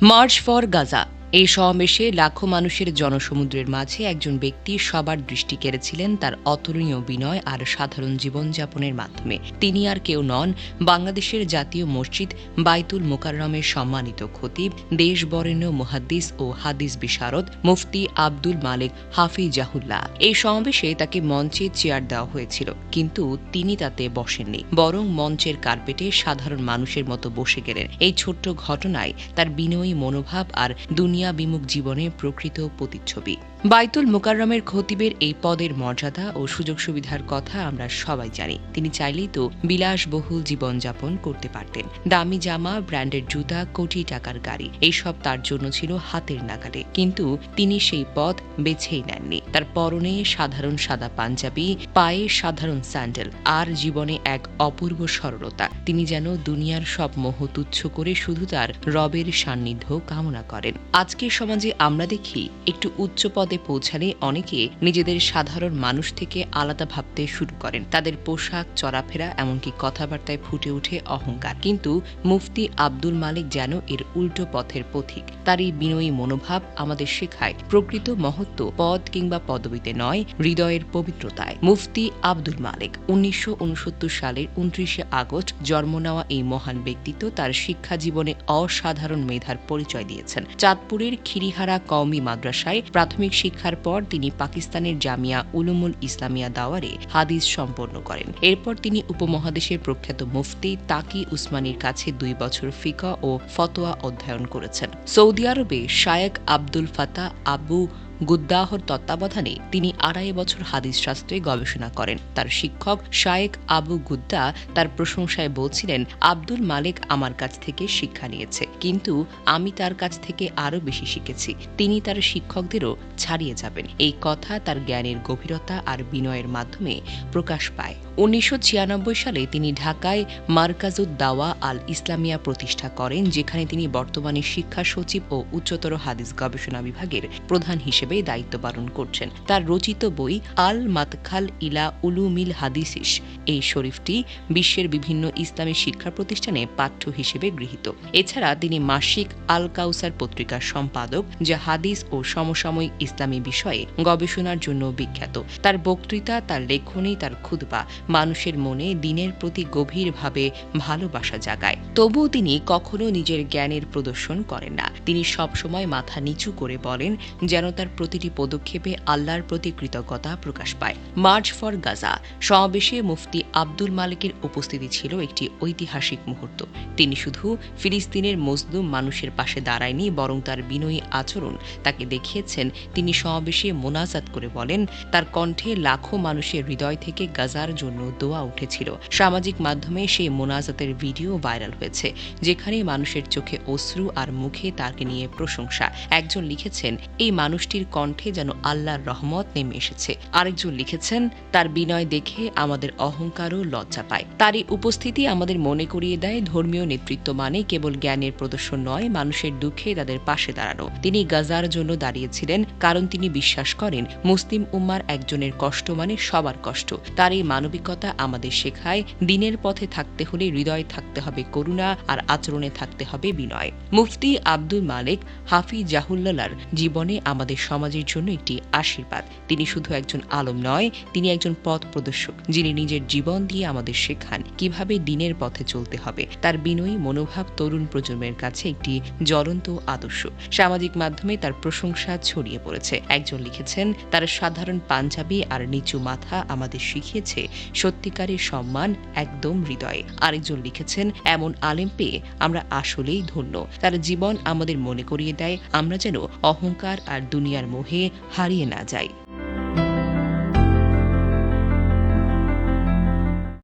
March for Gaza এই সমাবেশে লাখো মানুষের জনসমুদ্রের মাঝে একজন ব্যক্তি সবার দৃষ্টি কেড়েছিলেন তার অতুলনীয় বিনয় আর সাধারণ জীবনযাপনের মাধ্যমে। তিনি আর কেউ নন, বাংলাদেশের জাতীয় মসজিদ বাইতুল মোকাররমের সম্মানিত খতিব দেশ বরেণ্য মুহাদ্দিস ও হাদিস বিশারদ মুফতি আব্দুল মালিক হাফিজাহুল্লাহ। এই সমাবেশে তাকে মঞ্চে চেয়ার দেওয়া হয়েছিল, কিন্তু তিনি তাতে বসেননি, বরং মঞ্চের কার্পেটে সাধারণ মানুষের মতো বসে গেলেন। এই ছোট্ট ঘটনায় তার বিনয়ী মনোভাব আর দুনিয়া বিমুখ জীবনের প্রকৃত প্রতিচ্ছবি। বাইতুল মোকাররমের খতিবের এই পদের মর্যাদা ও সুযোগ সুবিধার কথা আমরা সবাই জানি। তিনি চাইলেই তো বিলাসবহুল জীবনযাপন করতে পারতেন। দামি জামা, ব্র্যান্ডের জুতা, কোটি টাকার গাড়ি এইসব তার জন্য ছিল হাতের নাগালে। কিন্তু তিনি সেই পথ বেছেই নেননি। তার পরনে সাধারণ সাদা পাঞ্জাবি, পায়ে সাধারণ স্যান্ডেল, আর জীবনে এক অপূর্ব সরলতা। তিনি যেন দুনিয়ার সব মোহ তুচ্ছ করে শুধু তার রবের সান্নিধ্য কামনা করেন। আজকের সমাজে আমরা দেখি একটু উচ্চ পদে পৌঁছালে অনেকে নিজেদের সাধারণ মানুষ থেকে আলাদা ভাবতে শুরু করেন। তাদের পোশাক, চলাফেরা, এমনকি কথাবার্তায় ফুটে ওঠে অহংকার। কিন্তু মুফতি আব্দুল মালিক যেন এর উল্টো পথের পথিক। তার এই বিনয়ী মনোভাব আমাদের শেখায় প্রকৃত মহত্ব পদ কিংবা পদবিতে নয়, হৃদয়ের পবিত্রতায়। মুফতি আব্দুল মালিক উনিশশো উনসত্তর সালের উনত্রিশে আগস্ট জন্ম নেওয়া এই মহান ব্যক্তিত্ব তার শিক্ষা জীবনে অসাধারণ মেধার পরিচয় দিয়েছেন। চাঁদপুরের খিরিহারা কওমি মাদ্রাসায় প্রাথমিক শিক্ষার পর তিনি পাকিস্তানের জামিয়া উলুমুল ইসলামিয়া দাওয়ারে হাদিস সম্পন্ন করেন। এরপর তিনি উপমহাদেশের প্রখ্যাত মুফতি তাকি উসমানির কাছে দুই বছর ফিকা ও ফতোয়া অধ্যয়ন করেছেন। সৌদি আরবে শায়েক আব্দুল ফাতা আবু গুদ্দাহর তত্ত্বাবধানে তিনি আড়াই বছর হাদিস শাস্ত্রে গবেষণা করেন। তার শিক্ষক শায়েক আবু গুদ্দা তার প্রশংসায় বলছিলেন, আব্দুল মালিক আমার কাছ থেকে শিক্ষা নিয়েছে, কিন্তু আমি তার কাছ থেকে আরও বেশি শিখেছি। তিনি তার শিক্ষকদেরও ছাড়িয়ে যাবেন। এই কথা তার জ্ঞানের গভীরতা আর বিনয়ের মাধ্যমে প্রকাশ পায়। উনিশশো ছিয়ানব্বই সালে তিনি ঢাকায় মার্কাজুদ দাওয়া আল ইসলামিয়া প্রতিষ্ঠা করেন, যেখানে তিনি বর্তমানে শিক্ষা সচিব ও উচ্চতর হাদিস গবেষণা বিভাগের প্রধান হিসেবে দায়িত্ব পালন করছেন। তার রচিত বই আল মাতখাল ইলা উলুমিল হাদিসিস এই শরীফটি বিশ্বের বিভিন্ন ইসলামী শিক্ষা প্রতিষ্ঠানে পাঠ্য হিসেবে গৃহীত। এছাড়া তিনি মাসিক আল কাউসার পত্রিকার সম্পাদক, যা হাদিস ও সমসাময়িক ইসলামী বিষয়ে গবেষণার জন্য বিখ্যাত। তার বক্তৃতা, তার লেখনী, তার ক্ষুদবা মানুষের মনে দিনের প্রতি গভীরভাবে ভালোবাসা জাগায়। তবুও তিনি কখনো নিজের জ্ঞানের প্রদর্শন করেন না। তিনি সবসময় মাথা নিচু করে বলেন যেন তার প্রতিটি পদক্ষেপে আল্লাহর প্রতি কৃতজ্ঞতা প্রকাশ পায়। মার্চ ফর গাজা সমাবেশে মুফতি আব্দুল মালিকের উপস্থিতি ছিল একটি ঐতিহাসিক মুহূর্ত। তিনি শুধু ফিলিস্তিনের মজলুম মানুষের পাশে দাঁড়ায়নি, বরং তার বিনয়ী আচরণ তাকে দেখিয়েছেন। তিনি সমাবেশে মোনাজাত করে বলেন, তার কণ্ঠে লাখো মানুষের হৃদয় থেকে গাজার জন্য দোয়া উঠেছিল। সামাজিক মাধ্যমে সেই মোনাজাতের ভিডিও ভাইরাল হয়েছে, যেখানে মানুষের চোখে অশ্রু আর মুখে তাকে নিয়ে প্রশংসা। একজন লিখেছেন, এই মানুষটির কণ্ঠে যেন আল্লাহর রহমত নেমে এসেছে। আরেকজন লিখেছেন, তার বিনয় দেখে আমাদের অহংকারও লজ্জা পায়। তার এই উপস্থিতি আমাদের মনে করিয়ে দেয়, ধর্মীয় নেতৃত্ব মানে কেবল জ্ঞানের প্রদর্শন নয়, মানুষের দুঃখে তাদের পাশে দাঁড়ানো। তিনি গাজার জন্য দাঁড়িয়েছিলেন, কারণ তিনি বিশ্বাস করেন, মুসলিম উম্মার একজনের কষ্ট মানে সবার কষ্ট। তার এই মানবিকতা আমাদের শেখায়, দিনের পথে থাকতে হলে হৃদয় থাকতে হবে করুণা আর আচরণে থাকতে হবে বিনয়। মুফতি আব্দুল মালিক হাফি জাহুল্লার জীবনে আমাদের সমাজের জন্য একটি আশীর্বাদ। তিনি শুধু একজন আলম নয়, তিনি একজন পথ প্রদর্শক, যিনি নিজের জীবন দিয়ে আমাদের শেখান কীভাবে দিনের পথে চলতে হবে। তার বিনয়ী মনোভাব তরুণ প্রজন্মের কাছে একটি জ্বলন্ত আদর্শ। সামাজিক মাধ্যমে তার প্রশংসা ছড়িয়ে পড়েছে। একজন লিখেছেন, তার সাধারণ পাঞ্জাবি আর নিচু মাথা আমাদের শিখিয়েছে সত্যিকারের সম্মান একদম হৃদয়ে। আরেকজন লিখেছেন, এমন আলেম পেয়ে আমরা আসলেই ধন্য। তার জীবন আমাদের মনে করিয়ে দেয়, আমরা যেন অহংকার আর দুনিয়ার মোহে হারিয়ে না যাই।